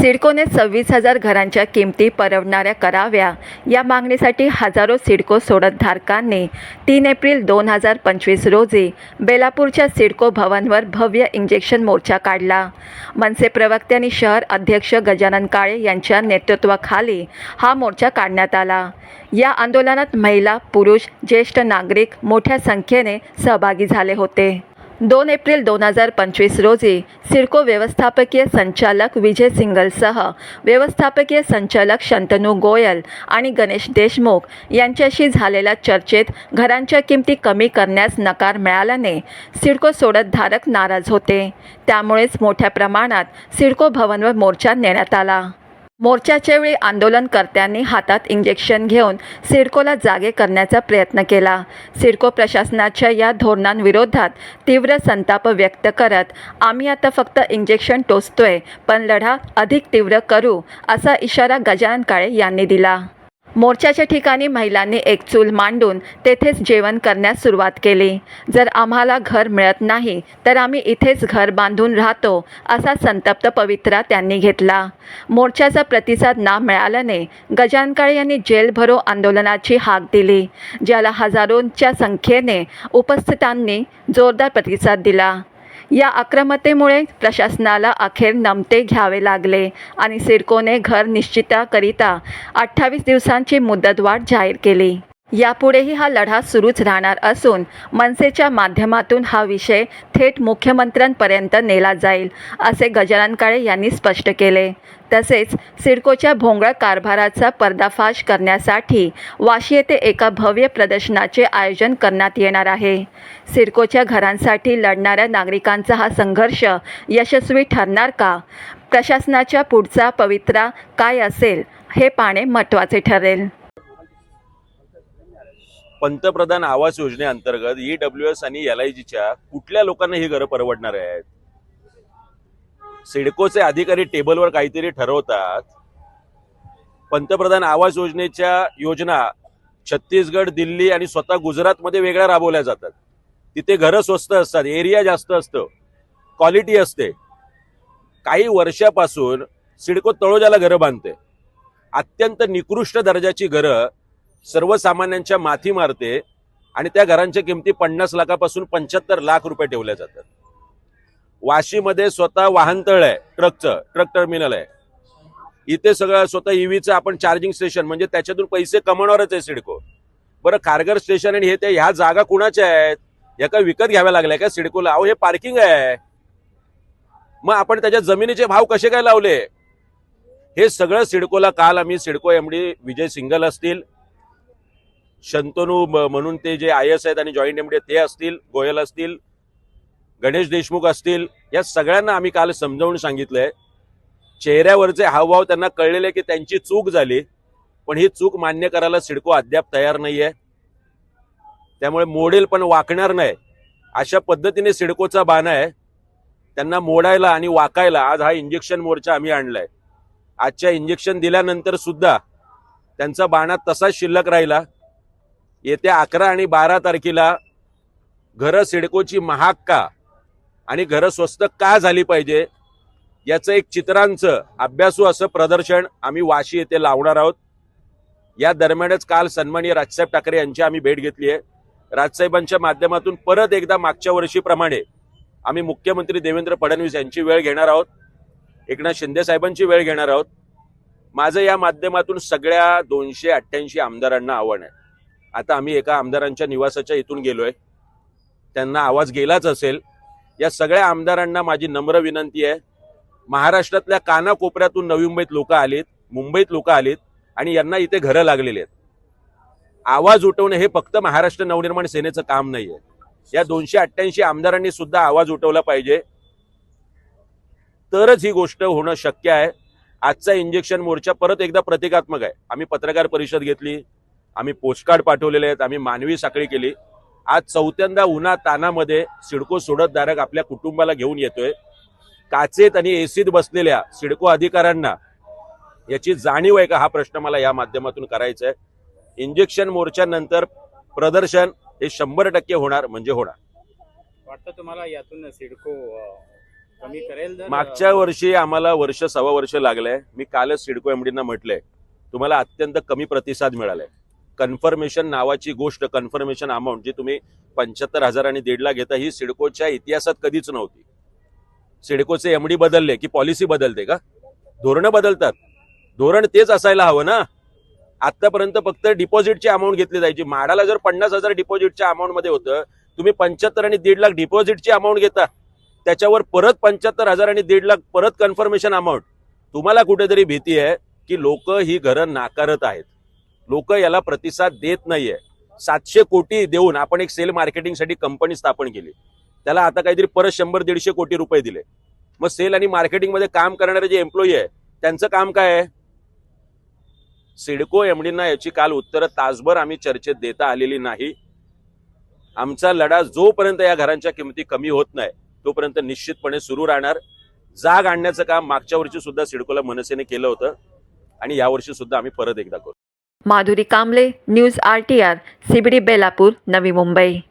सिडकोने सव्वीस हजार घरांच्या किमती परवडणाऱ्या कराव्या. या मागणीसाठी हजारो सिडको सोडतधारकांनी तीन एप्रिल दोन हजार पंचवीस रोजी बेलापूरच्या सिडको भवनवर भव्य इंजेक्शन मोर्चा काढला. मनसे प्रवक्ते आणि शहर अध्यक्ष गजानन काळे यांच्या नेतृत्वाखाली हा मोर्चा काढण्यात आला. या आंदोलनात महिला पुरुष ज्येष्ठ नागरिक मोठ्या संख्येने सहभागी झाले होते. दोन एप्रिल दोन हजार पंचवीस रोजी सिडको व्यवस्थापकीय संचालक विजय सिंगलसह व्यवस्थापकीय संचालक शंतनू गोयल आणि गणेश देशमुख यांच्याशी झालेल्या चर्चेत घरांच्या किमती कमी करण्यास नकार मिळाल्याने सिडको सोडतधारक नाराज होते. त्यामुळेच मोठ्या प्रमाणात सिडको भवनवर मोर्चा नेण्यात आला. मोर्चाच्या वेळी आंदोलनकर्त्यांनी हातात इंजेक्शन घेऊन सिडकोला जागे करण्याचा प्रयत्न केला. सिडको प्रशासनाच्या या धोरणांविरोधात तीव्र संताप व्यक्त करत आम्ही आता फक्त इंजेक्शन टोचतोय पण लढा अधिक तीव्र करू असा इशारा गजानन काळे यांनी दिला. मोर्चाच्या ठिकाणी महिलांनी एक चूल मांडून तेथेच जेवण करण्यास सुरुवात केली. जर आम्हाला घर मिळत नाही तर आम्ही इथेच घर बांधून राहतो असा संतप्त पवित्रा त्यांनी घेतला. मोर्चाचा प्रतिसाद ना मिळाल्याने गजानकाळे यांनी जेल भरो आंदोलनाची हाक दिली ज्याला हजारोंच्या संख्येने उपस्थितांनी जोरदार प्रतिसाद दिला. या आक्रमतेमुळे प्रशासनाला अखेर नमते घ्यावे लागले आणि सिडकोने घर निश्चिताकरिता अठ्ठावीस दिवसांची मुदतवाढ जाहीर केली. यापुढेही हा लढा सुरूच राहणार असून मनसेच्या माध्यमातून हा विषय थेट मुख्यमंत्र्यांपर्यंत नेला जाईल असे गजानन काळे यांनी स्पष्ट केले. तसेच सिडकोच्या भोंगळ कारभाराचा पर्दाफाश करण्यासाठी वाशी येथे एका भव्य प्रदर्शनाचे आयोजन करण्यात येणार आहे. सिडकोच्या घरांसाठी लढणाऱ्या नागरिकांचा हा संघर्ष यशस्वी ठरणार का? प्रशासनाच्या पुढचा पवित्रा काय असेल हे पाहणे महत्त्वाचे ठरेल. पंतप्रधान आवास योजनेअंतर्गत ई डब्ल्यू एस आणि एल आय जीच्या कुठल्या लोकांना ही घरं परवडणार आहेत? सिडकोचे अधिकारी टेबलवर काहीतरी ठरवतात. पंतप्रधान आवास योजनेच्या योजना छत्तीसगड दिल्ली आणि स्वतः गुजरातमध्ये वेगळ्या राबवल्या जातात. तिथे घरं स्वस्त असतात एरिया जास्त असतं क्वालिटी असते. काही वर्षापासून सिडको तळोजाला घरं बांधते. अत्यंत निकृष्ट दर्जाची घरं सर्वसामान्यांच्या माथी मारते आणि त्या घरांच्या किमती पन्नास लाखापासून पंच्याहत्तर लाख रुपये ठेवल्या जातात. वाशीमध्ये स्वतः वाहनतळ आहे ट्रकचं ट्रक टर्मिनल आहे. इथे सगळं स्वतः ईव्हीचं आपण चार्जिंग स्टेशन म्हणजे त्याच्यातून पैसे कमवणारच आहे सिडको. बरं खारघर स्टेशन आणि हे ते ह्या जागा कुणाच्या आहेत? या का विकत घ्याव्या लागल्या का सिडकोला? अहो हे पार्किंग आहे. मग आपण त्याच्या जमिनीचे भाव कसे काय लावले? हे सगळं सिडकोला काल आम्ही सिडको एमडी विजय सिंगल असतील शंतनू म्हणून ते जे आय एस आहेत आणि जॉईंट एमडी ते असतील गोयल असतील गणेश देशमुख असतील या सगळ्यांना आम्ही काल समजावून सांगितलंय. चेहऱ्यावरचे हावभाव त्यांना कळलेले की त्यांची चूक झाली पण ही चूक मान्य करायला सिडको अद्याप तयार नाहीये. त्यामुळे मोडेल पण वाकणार नाही. अशा पद्धतीने सिडकोचा बाणा आहे. त्यांना मोडायला आणि वाकायला आज हा इंजेक्शन मोर्चा आम्ही आणलाय. आजच्या इंजेक्शन दिल्यानंतर सुद्धा त्यांचा बाणा तसाच शिल्लक राहिला. येत्या अकरा आणि बारा तारखेला घरं सिडकोची महाग का? आणि घरं स्वस्त का झाली पाहिजे? याचं एक चित्रांचं अभ्यासू असं प्रदर्शन आम्ही वाशी येथे लावणार आहोत. या दरम्यानच काल सन्माननीय राजसाहेब ठाकरे यांची आम्ही भेट घेतली आहे. राजसाहेबांच्या माध्यमातून परत एकदा मागच्या वर्षीप्रमाणे आम्ही मुख्यमंत्री देवेंद्र फडणवीस यांची वेळ घेणार आहोत. एकनाथ शिंदे साहेबांची वेळ घेणार आहोत. माझं या माध्यमातून सगळ्या दोनशे अठ्ठ्याऐंशी आमदारांना आव्हान आहे. आता आम्ही एका आमदारांच्या निवासाच्या इथून गेलोय. त्यांना आवाज गेलाच असेल. या सगळ्या आमदारांना माझी नम्र विनंती आहे. महाराष्ट्रातल्या कानाकोपऱ्यातून नवी मुंबईत लोक आलीत मुंबईत लोक आलीत आणि यांना इथे घरं लागलेली आहेत. आवाज उठवणे हे फक्त महाराष्ट्र नवनिर्माण सेनेचं काम नाहीये. या दोनशे अठ्ठ्याऐंशी आमदारांनी सुद्धा आवाज उठवला पाहिजे. तरच ही गोष्ट होणं शक्य आहे. आजचा इंजेक्शन मोर्चा परत एकदा प्रतिकात्मक आहे. आम्ही पत्रकार परिषद घेतली आम्ही पोस्टकार्ड पाठवलेले आहेत आम्ही मानवी साखळी केली. आज चौथ्यांदा उन्हा तानामध्ये सिडको सोडतधारक आपल्या कुटुंबाला घेऊन येतोय. काचेत आणि एसीत बसलेल्या सिडको अधिकाऱ्यांना याची जाणीव आहे का? हा प्रश्न मला या माध्यमातून करायचा आहे इंजेक्शन मोर्चानंतर प्रदर्शन हे शंभर टक्के होणार म्हणजे होणार. वाटतं तुम्हाला यातून सिडको कमी करेल मागच्या वर्षी आम्हाला वर्ष सव्वा वर्ष लागलंय. मी कालच सिडको एमडीना म्हटलंय तुम्हाला अत्यंत कमी प्रतिसाद मिळालाय. कन्फर्मेशन नावाची गोष्ट कन्फर्मेशन अमाऊंट जी तुम्ही पंच्याहत्तर हजार आणि दीड लाख घेता ही सिडकोच्या इतिहासात कधीच नव्हती. सिडकोचे एमडी बदलले की पॉलिसी बदलते का? धोरणं बदलतात. धोरण तेच असायला हवं ना. आतापर्यंत फक्त डिपॉझिटची अमाऊंट घेतली जायची. माडाला जर पन्नास हजार डिपॉझिटच्या अमाऊंटमध्ये होतं तुम्ही पंच्याहत्तर आणि दीड लाख डिपॉझिटची अमाऊंट घेता. त्याच्यावर परत पंच्याहत्तर हजार आणि दीड लाख परत कन्फर्मेशन अमाऊंट तुम्हाला कुठेतरी भीती आहे की लोक ही घरं नाकारत आहेत. लोक याला प्रतिसाद देत नाहीये. सातशे कोटी देऊन आपण एक सेल मार्केटिंगसाठी कंपनी स्थापन केली. त्याला आता काहीतरी परत शंभर दीडशे कोटी रुपये दिले. मग सेल आणि मार्केटिंगमध्ये काम करणारे जे एम्प्लॉई आहे त्यांचं काम काय आहे? सिडको एमडींना याची काल उत्तरं तासभर आम्ही चर्चेत देता आलेली नाही. आमचा लढा जोपर्यंत या घरांच्या किमती कमी होत नाही तोपर्यंत निश्चितपणे सुरू राहणार. जाग आणण्याचं काम मागच्या वर्षी सुद्धा सिडकोला मनसेने केलं होतं. आणि यावर्षी सुद्धा आम्ही परत एकदा करू. માધુરી કામલે ન્યૂઝ આરટીઆર સીબડી બેલાપુર નવી મુંબઈ.